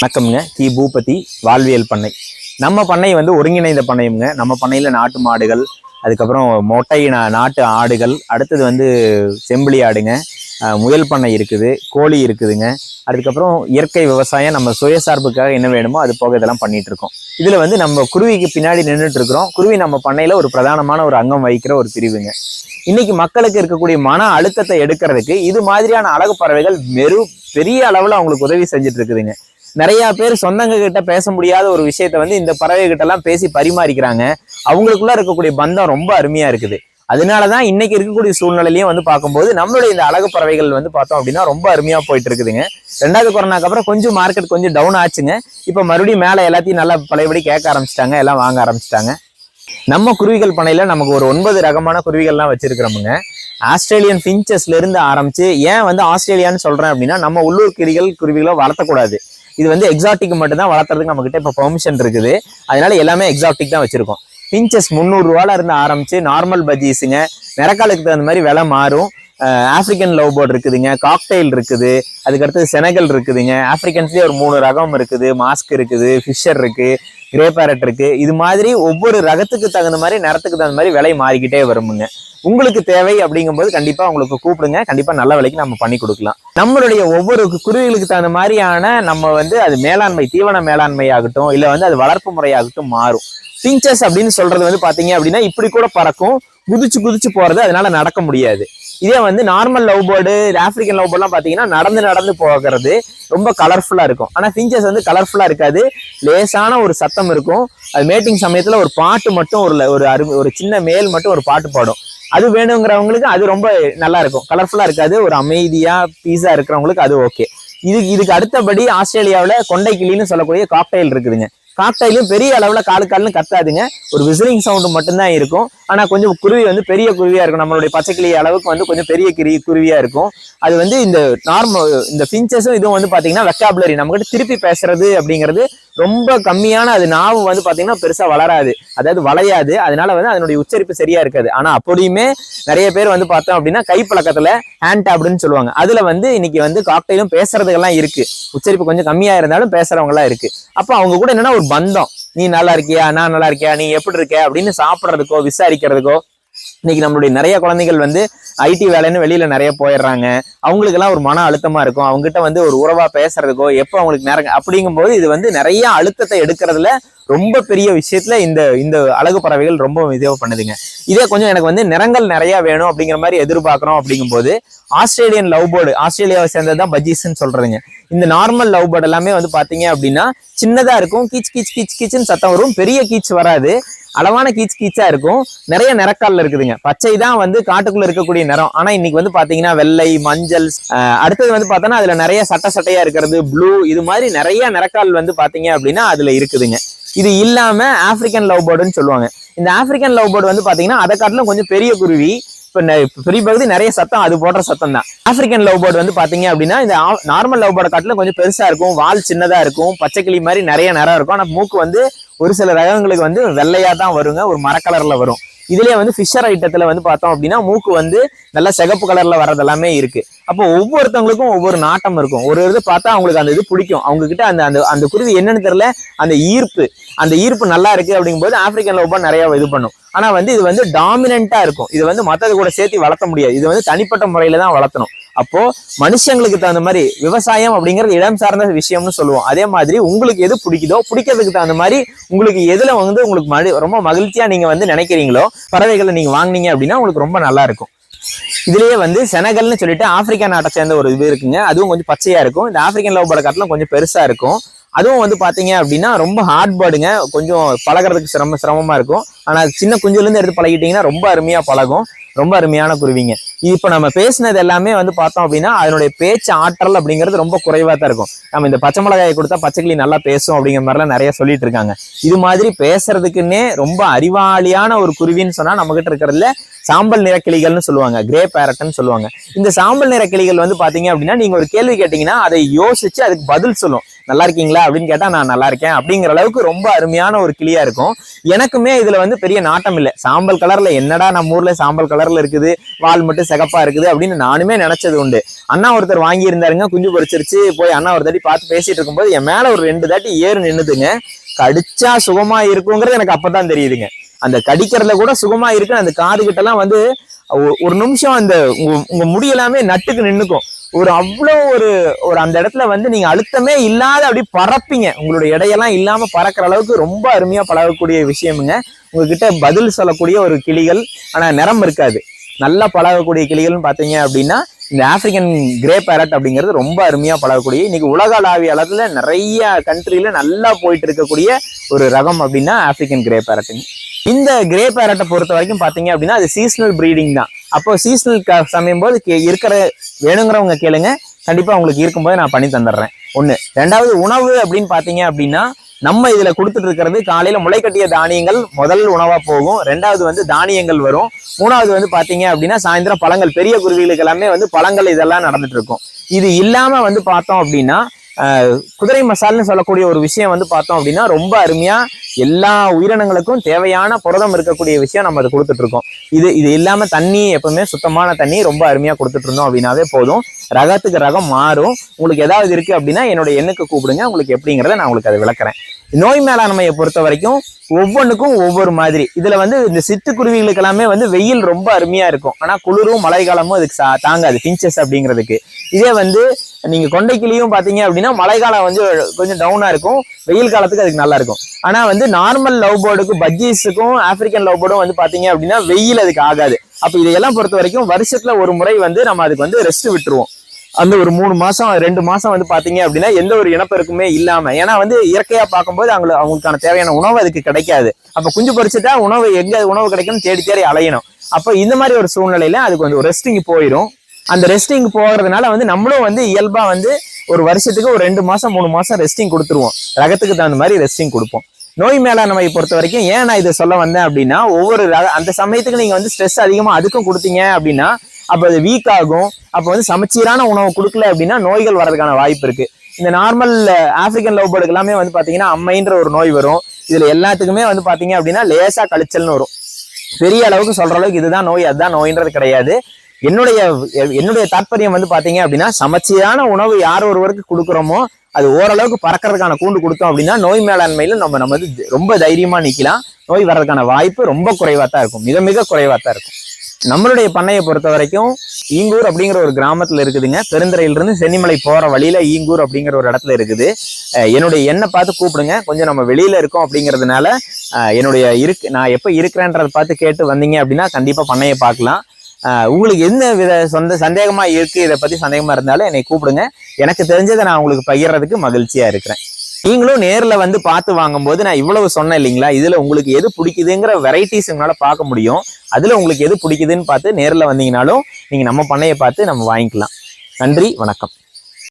வணக்கம்ங்க. தி பூபதி வாழ்வியல் பண்ணை. நம்ம பண்ணை வந்து ஒருங்கிணைந்த பண்ணையுங்க. நம்ம பண்ணையில் நாட்டு மாடுகள் அதுக்கப்புறம் மொட்டை நாட்டு ஆடுகள் அடுத்தது வந்து செம்பிளி ஆடுங்க. முயல் பண்ணை இருக்குது கோழி இருக்குதுங்க. அதுக்கப்புறம் இயற்கை விவசாயம் நம்ம சுயசார்புக்காக என்ன வேணுமோ அது போக இதெல்லாம் பண்ணிட்டு இருக்கோம். இதில் வந்து நம்ம குருவிக்கு பின்னாடி நின்றுட்டு இருக்கிறோம். குருவி நம்ம பண்ணையில் ஒரு பிரதானமான ஒரு அங்கம் வகிக்கிற ஒரு பிரிவுங்க. இன்னைக்கு மக்களுக்கு இருக்கக்கூடிய மன அழுத்தத்தை எடுக்கிறதுக்கு இது மாதிரியான அழகு பறவைகள் வெறும் பெரிய அளவில் அவங்களுக்கு உதவி செஞ்சுட்டு இருக்குதுங்க. நிறைய பேர் சொந்தங்க கிட்ட பேச முடியாத ஒரு விஷயத்த வந்து இந்த பறவை கிட்ட எல்லாம் பேசி பரிமாறிக்கிறாங்க. அவங்களுக்குள்ள இருக்கக்கூடிய பந்தம் ரொம்ப அருமையா இருக்குது. அதனாலதான் இன்னைக்கு இருக்கக்கூடிய சூழ்நிலையிலையும் வந்து பார்க்கும்போது நம்மளுடைய இந்த அழகு பறவைகள் வந்து பார்த்தோம் அப்படின்னா ரொம்ப அருமையா போயிட்டு இருக்குதுங்க. ரெண்டாவது கொரோனாக்கு அப்புறம் கொஞ்சம் மார்க்கெட் கொஞ்சம் டவுன் ஆச்சுங்க. இப்போ மறுபடியும் மேலே எல்லாத்தையும் நல்லா பழையபடி கேட்க ஆரம்பிச்சிட்டாங்க. எல்லாம் வாங்க ஆரம்பிச்சிட்டாங்க. நம்ம குருவிகள் பண்ணையில நமக்கு ஒரு ஒன்பது ரகமான குருவிகள்லாம் வச்சிருக்கிறோமுங்க. ஆஸ்திரேலியன் ஃபின்ச்சஸ்ல இருந்து ஆரம்பிச்சு ஏன் வந்து ஆஸ்திரேலியான்னு சொல்றேன் அப்படின்னா நம்ம உள்ளூர் கிளிகள் குருவிகளை வளர்த்தக்கூடாது. இது வந்து எக்ஸாட்டிக் மட்டும் தான் வளர்த்துறதுக்கு நம்ம கிட்ட இப்போ பெர்மிஷன் இருக்குது. அதனால எல்லாமே எக்ஸாட்டிக் தான் வச்சிருக்கோம். பிஞ்சஸ் முந்நூறுரூவால இருந்து ஆரம்பிச்சு நார்மல் பஜ்ஜீஸுங்க நிறக்காலுக்கு தகுந்த மாதிரி விலை மாறும். ஆப்பிரிக்கன் லவ் போர்ட் இருக்குதுங்க. காக்டெயில் இருக்குது. அதுக்கடுத்து செனகல் இருக்குதுங்க. ஆப்பிரிக்கன்ஸ்லேயே ஒரு மூணு ரகம் இருக்குது. மாஸ்க் இருக்குது. ஃபிஷர் இருக்குது கிரே பேரட் இருக்குது இது மாதிரி ஒவ்வொரு ரகத்துக்கு தகுந்த மாதிரி நிறத்துக்கு தகுந்த மாதிரி விலை மாறிக்கிட்டே வருமுங்க. உங்களுக்கு தேவை அப்படிங்கும்போது கண்டிப்பாக உங்களுக்கு கூப்பிடுங்க. கண்டிப்பாக நல்ல விலைக்கு நம்ம பண்ணி கொடுக்கலாம். நம்மளுடைய ஒவ்வொரு குருவிகளுக்கு தகுந்த மாதிரியான நம்ம வந்து அது மேலாண்மை தீவன மேலாண்மை ஆகட்டும் இல்லை வந்து அது வளர்ப்பு முறையாகட்டும் மாறும். பிஞ்சஸ் அப்படின்னு சொல்றது வந்து பார்த்தீங்க அப்படின்னா இப்படி கூட பறக்கும். குதிச்சு குதிச்சு போகிறது அதனால நடக்க முடியாது. இதே வந்து normal love bird African love பேர்ட்லாம் பார்த்தீங்கன்னா நடந்து நடந்து போகிறது ரொம்ப கலர்ஃபுல்லாக இருக்கும். ஆனால் ஃபிஞ்சஸ் வந்து கலர்ஃபுல்லாக இருக்காது. லேசான ஒரு சத்தம் இருக்கும். அது மேட்டிங் சமயத்தில் ஒரு பாட்டு மட்டும் ஒரு ஒரு அரு ஒரு சின்ன மேல் மட்டும் ஒரு பாட்டு பாடும். அது வேணுங்கிறவங்களுக்கு அது ரொம்ப நல்லா இருக்கும். கலர்ஃபுல்லாக இருக்காது. ஒரு அமைதியாக பீஸாக இருக்கிறவங்களுக்கு அது ஓகே இது இதுக்கு அடுத்தபடி ஆஸ்திரேலியாவில் கொண்டை கிளின்னு சொல்லக்கூடிய காக்டைல் இருக்குதுங்க. காக்டைலும் பெரிய அளவில் காலு காலுன்னு கத்தாதுங்க. ஒரு விசிலிங் சவுண்டு மட்டும்தான் இருக்கும். ஆனால் கொஞ்சம் குருவி வந்து பெரிய குருவியாக இருக்கும். நம்மளுடைய பச்சைக்கிளி அளவுக்கு வந்து கொஞ்சம் பெரிய கிரி குருவியாக இருக்கும். அது வந்து இந்த நார்மல் இந்த பிஞ்சஸும் இதுவும் வந்து பார்த்தீங்கன்னா வெக்காபுலரி நம்மகிட்ட திருப்பி பேசுறது அப்படிங்கிறது ரொம்ப கம்மியான அது நாவு வந்து பார்த்தீங்கன்னா பெருசாக வளராது. அதாவது வளையாது. அதனால வந்து அதனுடைய உச்சரிப்பு சரியா இருக்காது. ஆனால் அப்படியுமே நிறைய பேர் வந்து பார்த்தோம் அப்படின்னா கைப்பழக்கத்தில் ஹேண்ட் டேப்டுன்னு சொல்லுவாங்க. அதில் வந்து இன்னைக்கு வந்து காக்டைலும் பேசுறதுக்கெல்லாம் இருக்கு. உச்சரிப்பு கொஞ்சம் கம்மியாக இருந்தாலும் பேசுறவங்க இருக்குது இருக்கு. அப்போ அவங்க கூட என்னன்னா ஒரு பந்தம். நீ நல்லா இருக்கியா? நான் நல்லா இருக்கியா? நீ எப்படி இருக்க? அப்படின்னு சாப்பிட்றதுக்கோ விசாரிக்கிறதுக்கோ இன்னைக்கு நம்மளுடைய நிறைய குழந்தைகள் வந்து ஐடி வேலைன்னு வெளியில நிறைய போயிடுறாங்க. அவங்களுக்கெல்லாம் ஒரு மன அழுத்தமா இருக்கும். அவங்ககிட்ட வந்து ஒரு உறவா பேசுறதுக்கோ எப்போ அவங்களுக்கு நேரம் அப்படிங்கும்போது இது வந்து நிறைய அழுத்தத்தை எடுக்கிறதுல ரொம்ப பெரிய விஷயத்துல இந்த இந்த அழகு பறவைகள் ரொம்ப இதுவாக பண்ணுதுங்க. இதே கொஞ்சம் எனக்கு வந்து நிறங்கள் நிறைய வேணும் அப்படிங்கிற மாதிரி எதிர்பார்க்குறோம் அப்படிங்கும்போது ஆஸ்திரேலியன் லவ் பேர்டு ஆஸ்திரேலியாவை சேர்ந்தது தான் பஜ்ஜீஸ்ன்னு சொல்றதுங்க. இந்த நார்மல் லவ் பேர்டு எல்லாமே வந்து பாத்தீங்க அப்படின்னா சின்னதா இருக்கும் கீச் கீச் கீச் கீச்சுன்னு சத்தம் வரும். பெரிய கீச் வராது. அளவான கீச் கீச்சா இருக்கும். நிறைய நிறக்கால்ல இருக்குதுங்க. பச்சை தான் வந்து காட்டுக்குள்ள இருக்கக்கூடிய நிறம். ஆனா இன்னைக்கு வந்து பாத்தீங்கன்னா வெள்ளை மஞ்சள் அடுத்தது வந்து பார்த்தோன்னா அதுல நிறைய சட்ட சட்டையா இருக்கிறது ப்ளூ இது மாதிரி நிறைய நிறக்கால் வந்து பாத்தீங்க அப்படின்னா அதுல இருக்குதுங்க. இது இல்லாம ஆப்பிரிக்கன் லவ் பேர்டுன்னு சொல்லுவாங்க. இந்த ஆப்பிரிக்கன் லவ் பேர்டு வந்து பாத்தீங்கன்னா அதை காட்டிலும் கொஞ்சம் பெரிய குருவி இப்போ நெ- பெரிய பகுதி நிறைய சத்தம் அது போடுற சத்தம் தான். ஆப்பிரிக்கன் லவ் பேர்டு வந்து பாத்தீங்க அப்படின்னா இந்த நார்மல் லவ் பேர்டை காட்டில் கொஞ்சம் பெருசா இருக்கும். வால் சின்னதா இருக்கும். பச்சை கிளி மாதிரி நிறைய நிறம் இருக்கும். ஆனா மூக்கு வந்து ஒரு சில ரகங்களுக்கு வந்து வெள்ளையாக தான் வருங்க ஒரு மர வரும். இதுலேயே வந்து ஃபிஷர் ஐட்டத்தில் வந்து பார்த்தோம் அப்படின்னா மூக்கு வந்து நல்லா சிகப்பு கலரில் வர்றது எல்லாமே அப்போ ஒவ்வொருத்தவங்களுக்கும் ஒவ்வொரு நாட்டம் இருக்கும். ஒரு இது பார்த்தா அவங்களுக்கு அந்த இது பிடிக்கும். அவங்கக்கிட்ட அந்த அந்த அந்த குருவி என்னன்னு தெரில அந்த ஈர்ப்பு. அந்த ஈர்ப்பு நல்லா இருக்கு அப்படிங்கும்போது ஆப்பிரிக்கன் லவ் நிறைய இது பண்ணும். ஆனால் வந்து இது வந்து டாமினண்ட்டாக இருக்கும். இது வந்து மற்றது கூட சேர்த்து வளர்த்த முடியாது. இது வந்து தனிப்பட்ட முறையில் தான் வளர்த்தணும். அப்போ மனுஷங்களுக்கு தகுந்த மாதிரி விவசாயம் அப்படிங்கிறது இடம் சார்ந்த விஷயம்னு சொல்லுவோம். அதே மாதிரி உங்களுக்கு எது பிடிக்குதோ பிடிக்கிறதுக்கு தகுந்த மாதிரி உங்களுக்கு எதுல வந்து உங்களுக்கு மடி ரொம்ப மகிழ்ச்சியா நீங்க வந்து நினைக்கிறீங்களோ பறவைகளை நீங்க வாங்குனீங்க அப்படின்னா உங்களுக்கு ரொம்ப நல்லா இருக்கும். இதுலயே வந்து செனகல்னு சொல்லிட்டு ஆப்பிரிக்கா நாட்டை சேர்ந்த ஒரு இது இருக்குங்க. அதுவும் கொஞ்சம் பச்சையா இருக்கும். இந்த ஆப்பிரிக்கன் லவ் பேர்டை காட்டிலும் கொஞ்சம் பெருசா இருக்கும். அதுவும் வந்து பாத்தீங்க அப்படின்னா ரொம்ப ஹார்ட் பேர்டுங்க கொஞ்சம் பழகுறதுக்கு சிரம சிரமமா இருக்கும். ஆனா சின்ன குஞ்சுல இருந்து எடுத்து பழகிட்டீங்கன்னா ரொம்ப அருமையா பழகும். ரொம்ப அருமையான குருவிங்க. இப்போ நம்ம பேசினது எல்லாமே வந்து பார்த்தோம் அப்படின்னா அதனுடைய பேச்சு ஆற்றல் அப்படிங்கிறது ரொம்ப குறைவாக தான் இருக்கும். நம்ம இந்த பச்சை மிளகாயை கொடுத்தா பச்சைக்கிளி நல்லா பேசும் அப்படிங்கிற மாதிரிலாம் நிறைய சொல்லிட்டு இருக்காங்க. இது மாதிரி பேசுறதுக்குன்னே ரொம்ப அறிவாளியான ஒரு குருவின்னு சொன்னா நம்ம கிட்ட இருக்கிறதுல சாம்பல் நிற கிளிகள்னு சொல்லுவாங்க கிரே பேரட்னு சொல்லுவாங்க. இந்த சாம்பல் நிற கிளிகள் வந்து பாத்தீங்க அப்படின்னா நீங்க ஒரு கேள்வி கேட்டீங்கன்னா அதை யோசிச்சு அதுக்கு பதில் சொல்லும். நல்லா இருக்கீங்களா அப்படின்னு கேட்டா நான் நல்லா இருக்கேன். அப்படிங்கிற அளவுக்கு ரொம்ப அருமையான ஒரு கிளியா இருக்கும். எனக்குமே இதுல வந்து பெரிய நாட்டம் இல்லை. சாம்பல் கலர்ல என்னடா நம்ம ஊர்ல சாம்பல் கலர்ல இருக்குது வால் மட்டும் சிகப்பா இருக்குது அப்படின்னு நானுமே நினைச்சது உண்டு. அண்ணா ஒருத்தர் வாங்கி இருந்தாருங்க குஞ்சு பொரிச்சிருச்சு போய் அண்ணா ஒரு தாட்டி பார்த்து பேசிட்டு இருக்கும்போது என் மேல ஒரு ரெண்டு தாட்டி ஏறு நின்னுதுங்க. கடிச்சா சுகமா இருக்குங்கிறது எனக்கு அப்பதான் தெரியுதுங்க. அந்த கடிக்கிறதுல கூட சுகமா இருக்கு. அந்த காது கிட்ட எல்லாம் வந்து ஒரு நிமிஷம் அந்த உங்க உங்க முடியெல்லாமே நட்டுக்கு நின்னுக்கும். ஒரு அவ்வளோ ஒரு ஒரு அந்த இடத்துல வந்து நீங்க அழுத்தமே இல்லாத அப்படி பறப்பீங்க. உங்களுடைய இடையெல்லாம் இல்லாம பறக்கிற அளவுக்கு ரொம்ப அருமையா பழகக்கூடிய விஷயமுங்க. உங்ககிட்ட பதில் சொல்லக்கூடிய ஒரு கிளிகள் ஆனா நிறம் இருக்காது. நல்லா பழகக்கூடிய கிளிகள்னு பார்த்தீங்க அப்படின்னா இந்த ஆப்பிரிக்கன் கிரே பேரட் அப்படிங்கிறது ரொம்ப அருமையாக பழகக்கூடிய இன்னைக்கு உலகளாவிய அளவில் நிறைய கண்ட்ரியில் நல்லா போயிட்டு இருக்கக்கூடிய ஒரு ரகம் அப்படின்னா ஆப்பிரிக்கன் கிரே பேரட்டுங்க இந்த கிரே பேரட்டை பொறுத்த வரைக்கும் பார்த்தீங்க அப்படின்னா அது சீசனல் ப்ரீடிங் தான். அப்போ சீசனல் சமயம் போது கே- இருக்கிற வேணுங்கிறவங்க கேளுங்க. கண்டிப்பாக உங்களுக்கு இருக்கும்போது நான் பண்ணி தந்துடுறேன். ஒன்று ரெண்டாவது உணவு அப்படின்னு பார்த்தீங்க அப்படின்னா நம்ம இதில் கொடுத்துட்டு இருக்கிறது காலையில் முளைக்கட்டிய தானியங்கள் முதல் உணவாக போகும். ரெண்டாவது வந்து தானியங்கள் வரும். மூணாவது வந்து பார்த்தீங்க அப்படின்னா சாயந்தரம் பழங்கள் பெரிய குருவிகளுக்கு எல்லாமே வந்து பழங்கள் இதெல்லாம் நடந்துட்டு இருக்கும் இது இல்லாமல் வந்து பார்த்தோம் அப்படின்னா குதிரை மசால்னு சொல்லக்கூடிய ஒரு விஷயம் வந்து பார்த்தோம் அப்படின்னா ரொம்ப அருமையாக எல்லா உயிரினங்களுக்கும் தேவையான புரதம் இருக்கக்கூடிய விஷயம் நம்ம அதை கொடுத்துட்டு இருக்கோம். இது இது இல்லாமல் தண்ணி எப்பவுமே சுத்தமான தண்ணி ரொம்ப அருமையாக கொடுத்துட்டு இருந்தோம் அப்படின்னாவே போதும். ரகத்துக்கு ரகம் மாறும். உங்களுக்கு ஏதாவது இருக்கு அப்படின்னா என்னோட எண்ணுக்கு கூப்பிடுங்க. உங்களுக்கு எப்படிங்கிறத நான் உங்களுக்கு அதை விளக்குறேன். நோய் மேலாண்மையை பொறுத்த வரைக்கும் ஒவ்வொன்றுக்கும் ஒவ்வொரு மாதிரி. இதுல வந்து இந்த சிட்டுக்குருவிகளுக்கு எல்லாமே வந்து வெயில் ரொம்ப அருமையா இருக்கும். ஆனா குளிரும் மழைக்காலமும் அதுக்கு சா- தாங்காது. பிஞ்சஸ் அப்படிங்கிறதுக்கு. இதே வந்து நீங்க கொண்டைக்கிளியும் பாத்தீங்க அப்படின்னா மழைக்காலம் வந்து கொஞ்சம் டவுனா இருக்கும். வெயில் காலத்துக்கு அதுக்கு நல்லா இருக்கும். ஆனா வந்து நார்மல் லவ் போர்டுக்கு பஜ்ஜீஸுக்கும் ஆப்பிரிக்கன் லவ் போர்டும் வந்து பாத்தீங்க அப்படின்னா வெயில் அதுக்கு ஆகாது. அப்ப இதையெல்லாம் பொறுத்த வரைக்கும் வருஷத்துல ஒரு முறை வந்து நம்ம அதுக்கு வந்து ரெஸ்ட் விட்டுருவோம். அந்த ஒரு மூணு மாசம் ரெண்டு மாசம் வந்து பாத்தீங்க அப்படின்னா எந்த ஒரு இனப்பெருக்குமே இல்லாம ஏன்னா வந்து இயற்கையா பார்க்கும்போது அவங்களுக்கு அவங்களுக்கான தேவையான உணவு அதுக்கு கிடைக்காது. அப்ப குஞ்சு பறிச்சுட்டா உணவு எங்க உணவு கிடைக்கும்னு தேடி தேடி அலையணும். அப்ப இந்த மாதிரி ஒரு சூழ்நிலையில அதுக்கு வந்து ஒரு ரெஸ்டிங் போயிடும் அந்த ரெஸ்டிங் போகிறதுனால வந்து நம்மளும் வந்து இயல்பா வந்து ஒரு வருஷத்துக்கு ஒரு ரெண்டு மாசம் மூணு மாசம் ரெஸ்டிங் கொடுத்துருவோம். ரகத்துக்கு தகுந்த மாதிரி ரெஸ்டிங் கொடுப்போம். நோய் மேலாண்மை பொறுத்த வரைக்கும் ஏன் நான் இதை சொல்ல வந்தேன் அப்படின்னா ஒவ்வொரு அந்த சமயத்துக்கு நீங்கள் வந்து ஸ்ட்ரெஸ் அதிகமாக அதுக்கும் கொடுத்தீங்க அப்படின்னா அப்போ அது வீக் ஆகும். அப்போ வந்து சமச்சீரான உணவு கொடுக்கல அப்படின்னா நோய்கள் வர்றதுக்கான வாய்ப்பு இருக்குது இந்த நார்மல் ஆப்பிரிக்கன் லவ் பேர்டுக்கு எல்லாமே வந்து பார்த்தீங்கன்னா அம்மைன்ற ஒரு நோய் வரும். இதில் எல்லாத்துக்குமே வந்து பார்த்தீங்க அப்படின்னா லேசாக கழிச்சல்னு வரும். பெரிய அளவுக்கு சொல்கிற அளவுக்கு இதுதான் நோய் அதுதான் நோயின்றது கிடையாது. என்னுடைய என்னுடைய தாற்பயம் வந்து பாத்தீங்க அப்படின்னா சமச்சீரான உணவு யார் ஒருவருக்கு கொடுக்குறோமோ அது ஓரளவுக்கு பறக்கிறதுக்கான கூண்டு கொடுத்தோம் அப்படின்னா நோய் மேலாண்மையில நம்ம நம்ம வந்து ரொம்ப தைரியமா நிக்கலாம். நோய் வர்றதுக்கான வாய்ப்பு ரொம்ப குறைவா தான் இருக்கும். மிக மிக குறைவா தான் இருக்கும். நம்மளுடைய பண்ணையை பொறுத்த வரைக்கும் ஈங்கூர் அப்படிங்கிற ஒரு கிராமத்துல இருக்குதுங்க. பெருந்துறையிலிருந்து சென்னிமலை போற வழியில ஈங்கூர் அப்படிங்கிற ஒரு இடத்துல இருக்குது. என்னுடைய எண்ணை பார்த்து கூப்பிடுங்க. கொஞ்சம் நம்ம வெளியில இருக்கோம் அப்படிங்கிறதுனால என்னுடைய இருக்கு நான் எப்போ இருக்கிறேன்றதை பார்த்து கேட்டு வந்தீங்க அப்படின்னா கண்டிப்பா பண்ணையை பார்க்கலாம். உங்களுக்கு எந்த வித சொந்த சந்தேகமா இருக்கு? இதை பத்தி சந்தேகமா இருந்தாலும் என்னை கூப்பிடுங்க. எனக்கு தெரிஞ்சதை நான் உங்களுக்கு பகிர்றதுக்கு மகிழ்ச்சியா இருக்கிறேன். நீங்களும் நேரில் வந்து பார்த்து வாங்கும்போது நான் இவ்வளவு சொன்னேன் இல்லைங்களா? இதில் உங்களுக்கு எது பிடிக்குதுங்கிற வெரைட்டிஸ் உங்களால பார்க்க முடியும். அதில் உங்களுக்கு எது பிடிக்குதுன்னு பார்த்து நேரில் வந்தீங்கனாலும் நீங்கள் நம்ம பண்ணையை பார்த்து நம்ம வாங்கிக்கலாம். நன்றி வணக்கம்.